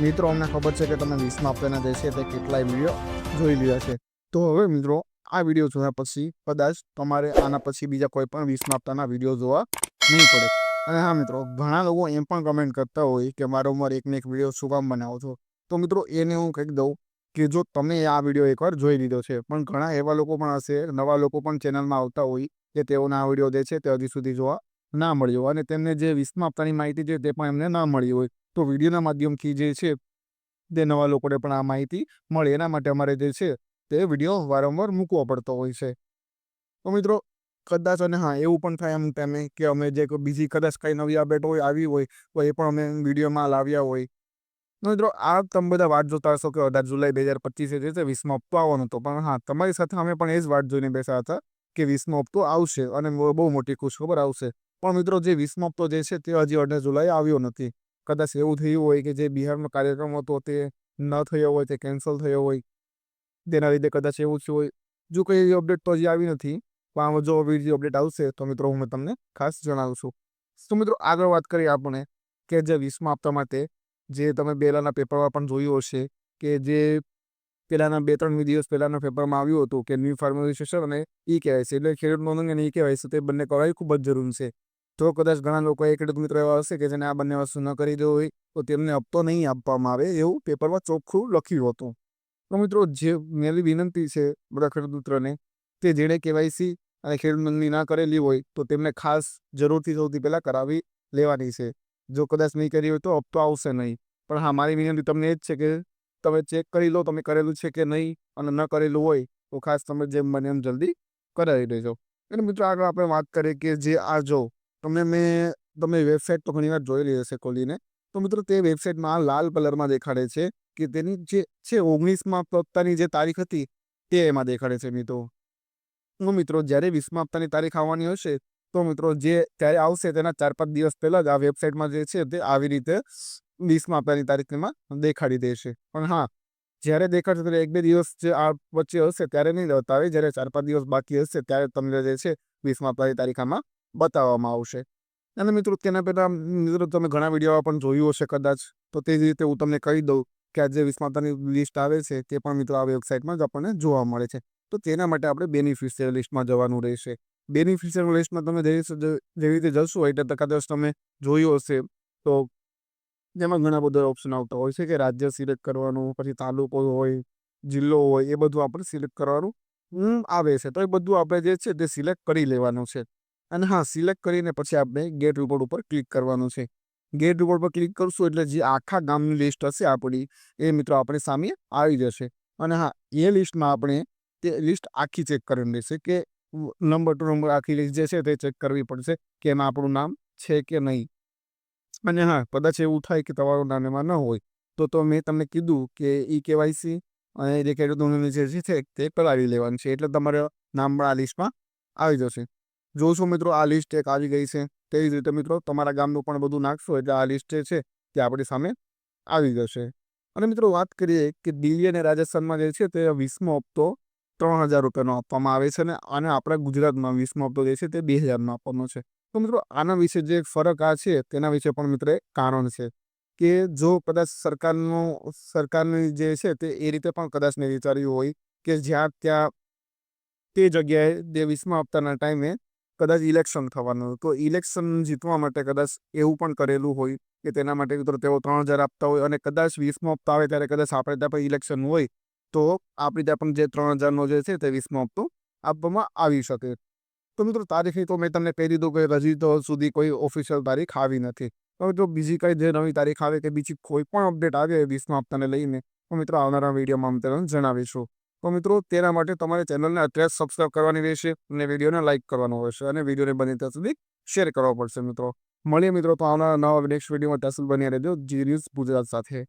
મિત્રો, અમને ખબર છે કે તમે વીસમાં આપવાના જે છે, તે કેટલાય વીડિયો જોઈ લીધા છે. તો હવે મિત્રો, આ વીડિયો જોયા પછી કદાચ તમારે આના પછી બીજા કોઈ પણ વીસમાં આપતાના વીડિયો જોવા નહીં પડે. અને હા મિત્રો, ઘણા લોકો એમ પણ કમેન્ટ કરતા હોય કે વારંવાર એકને એક વીડિયો શું કામ બનાવો છો? તો મિત્રો, એને હું કહી દઉં કે જો તમે આ વીડિયો એકવાર જોઈ લીધો છે, પણ ઘણા એવા લોકો પણ હશે, નવા લોકો પણ ચેનલમાં આવતા હોય કે તેઓને આ વીડિયો જે છે, તે હજી સુધી જોવા ના મળ્યો. અને તેમને જે વીસમાં આપતાની માહિતી છે, તે પણ એમને ના મળી હોય. તો વિડીયોના માધ્યમથી જે છે તે નવા લોકોને પણ આ માહિતી મળે. એના માટે અમારે જે છે તે વીડિયો વારંવાર મૂકવો પડતો હોય છે. તો મિત્રો, કદાચ અને હા, એવું પણ થાય એમ તમે કે અમે જે બીજી કદાચ કંઈ નવી અપડેટ હોય, આવી હોય, તો એ પણ અમે વિડીયોમાં લાવ્યા હોય. તો મિત્રો, આ તમે બધા વાટ જોતા હશો કે અઢાર જુલાઈ બે હજાર પચીસે જે છે વીસમો હપ્તો આવવાનો હતો. પણ હા, તમારી સાથે અમે પણ એ જ વાટ જોઈને બેસા હતા કે વીસમો હપ્તો આવશે અને બહુ બહુ મોટી ખુશખબર આવશે. પણ મિત્રો, જે વીસમો હપ્તો જે છે તે હજી અઢાર જુલાઈ આવ્યો નથી. કદાચ એવું થયું હોય કે જે બિહારનો કાર્યક્રમ હતો તે ન થયો હોય, તે કેન્સલ થયો હોય, તેના લીધે કદાચ એવું થયું હોય. જો કંઈ એવી અપડેટ તો હજી આવી નથી, પણ આમાં જો બીજી અપડેટ આવશે, તો મિત્રો હું તમને ખાસ જણાવું છું. તો મિત્રો આગળ વાત કરીએ આપણે કે જે વીસમા હપ્તા માટે જે તમે પહેલાંના પેપરમાં પણ જોયું હશે કે જે પહેલાંના બે ત્રણ દિવસ પહેલાંના પેપરમાં આવ્યું હતું કે ન્યૂ ફાર્મલાઇઝેશન અને ઈ કેવાયસી એટલે ખેડૂત નોંધણી અને ઈ કેવાયસી તે બંને કરાવી ખૂબ જ જરૂરી છે. તો કદાચ ઘણા લોકો એ ખેડૂત મિત્રો એવા હશે કે જેને આ બંને વસ્તુ ન કરી દેવું હોય, તો તેમને હપ્તો નહીં આપવામાં આવે એવું પેપરમાં ચોખ્ખું લખ્યું હતું. તો મિત્રો, જે મારી વિનંતી છે બધા ખેડૂત મિત્રોને તે જેણે કેવાયસી અને ખેડૂત નોંધણી ના કરેલી હોય, તો તેમને ખાસ જરૂરથી સૌથી પહેલાં કરાવી લેવાની છે. જો કદાચ નહીં કરી હોય તો હપ્તો આવશે નહીં. પણ હા, મારી વિનંતી તમને એ જ છે કે તમે ચેક કરી લો, તમે કરેલું છે કે નહીં અને ન કરેલું હોય, તો ખાસ તમે જેમ બને એમ જલ્દી કરાવી દેજો. અને મિત્રો, આગળ આપણે વાત કરીએ કે જે આ જો તમને મેં, તમે વેબસાઇટ તો ઘણીવાર જોયેલી હશે ખોલીને. તો મિત્રો તે વેબસાઇટમાં લાલ કલરમાં દેખાડે છે કે તેની જે છે ઓગણીસમાં હપ્તાની જે તારીખ હતી તે એમાં દેખાડે છે મિત્રો. હું મિત્રો જ્યારે વીસમા હપ્તાની તારીખ આવવાની હશે, તો મિત્રો જે ત્યારે આવશે તેના ચાર પાંચ દિવસ પહેલાં જ આ વેબસાઇટમાં જે છે તે આવી રીતે વીસમા હપ્તાની તારીખમાં દેખાડી દેશે પણ હા, જ્યારે દેખાડશે ત્યારે એક બે દિવસ જે આ વચ્ચે હશે ત્યારે નહીં બતાવે. જ્યારે ચાર પાંચ દિવસ બાકી હશે ત્યારે તમને જે છે વીસમા હપ્તાની તારીખ આમાં બતાવવામાં આવશે. અને મિત્રો, તેના પહેલાં મિત્રો, તમે ઘણા વીડિયો પણ જોયું હશે કદાચ. તો તે જ રીતે હું તમને કહી દઉં કે આ જે વિસ્માતાની લિસ્ટ આવે છે, તે પણ મિત્રો આ વેબસાઇટમાં જ આપણને જોવા મળે છે. તો તેના માટે આપણે બેનિફિશિયલ લિસ્ટમાં જવાનું રહેશે. બેનિફિશિયલ લિસ્ટમાં તમે જેવી રીતે જશો, એટલે કદાચ તમે જોયું હશે, તો જેમાં ઘણા બધા ઓપ્શન આવતા હોય છે કે રાજ્ય સિલેક્ટ કરવાનું, પછી તાલુકો હોય, જિલ્લો હોય, એ બધું આપણે સિલેક્ટ કરવાનું આવે છે. તો એ બધું આપણે જે છે તે સિલેક્ટ કરી લેવાનું છે. અને હા સિલેક્ટ કરીને પછી આપણે ગેટ રિપોર્ટ ઉપર ક્લિક કરવાનું છે. ગેટ રિપોર્ટ પર ક્લિક કરશું એટલે જે આખા ગામની લિસ્ટ હશે આપણી, એ મિત્રો આપણી સામે આવી જશે. અને હા, એ લિસ્ટમાં આપણે તે લિસ્ટ આખી ચેક કરવાની રહેશે કે નંબર ટુ નંબર આખી લિસ્ટ જે છે તે ચેક કરવી પડશે કે એમાં આપણું નામ છે કે નહીં. અને હા, કદાચ એવું થાય કે તમારું નામ એમાં ન હોય, તો તો મેં તમને કીધું કે ઈ કેવાયસી અને જે ખેડૂત જે છે તે કરાવી લેવાની છે, એટલે તમારે નામ આ લિસ્ટમાં આવી જશે. જોશો મિત્રો, આ લિસ્ટ એક આવી ગઈ છે. તેવી જ રીતે મિત્રો, તમારા ગામનું પણ બધું નાખશો એટલે આ લિસ્ટ જે છે, તે આપણી સામે આવી જશે. અને મિત્રો, વાત કરીએ કે દિલ્હી અને રાજસ્થાનમાં જે છે, તે વીસમો હપ્તો ત્રણ હજાર રૂપિયાનો આપવામાં આવે છે અને આને આપણા ગુજરાતમાં વીસમો હપ્તો જે છે, તે બે હજારનો આપવાનો છે. તો મિત્રો, આના વિશે જે ફરક આ છે, તેના વિશે પણ મિત્રો કારણ છે કે જો કદાચ સરકારનો, સરકારની જે છે, તે એ રીતે પણ કદાચ નહીં વિચાર્યું હોય કે જ્યાં ત્યાં તે જગ્યાએ જે વીસમા હપ્તાના ટાઈમે કદાચ ઇલેક્શન થવાનું. તો ઇલેક્શન જીતવા માટે કદાચ એવું પણ કરેલું હોય કે તેના માટે તેઓ ત્રણ હજાર આપતા હોય અને કદાચ વીસમો હપ્તા આવે ત્યારે કદાચ આપણે ત્યાં પણ ઇલેક્શન હોય, તો આપણી ત્યાં પણ જે ત્રણ હજારનો જે છે તે વીસમો હપ્તો આપવામાં આવી શકે. તો મિત્રો તારીખની તો મેં તમને કહી દીધું કે હજી તો સુધી કોઈ ઓફિશિયલ તારીખ આવી નથી. હવે જો બીજી કઈ જે નવી તારીખ આવે કે બીજી કોઈ પણ અપડેટ આવે વીસમા હપ્તાને લઈને તો મિત્રો આવનારા વિડીયોમાં અમે તમને જણાવીશું. તો મિત્રો, તેના માટે તમારે ચેનલને અત્યારે સબસ્ક્રાઈબ કરવાની રહેશે અને વિડીયોને લાઇક કરવાનો રહેશે અને વિડીયોને બને ત્યાં સુધી શેર કરવો પડશે મિત્રો. મળીએ મિત્રો, તો આવનારા નવા નેક્સ્ટ વિડીયોમાં ત્યાં સુધી બની રહેજો. જી ન્યૂઝ ગુજરાત સાથે.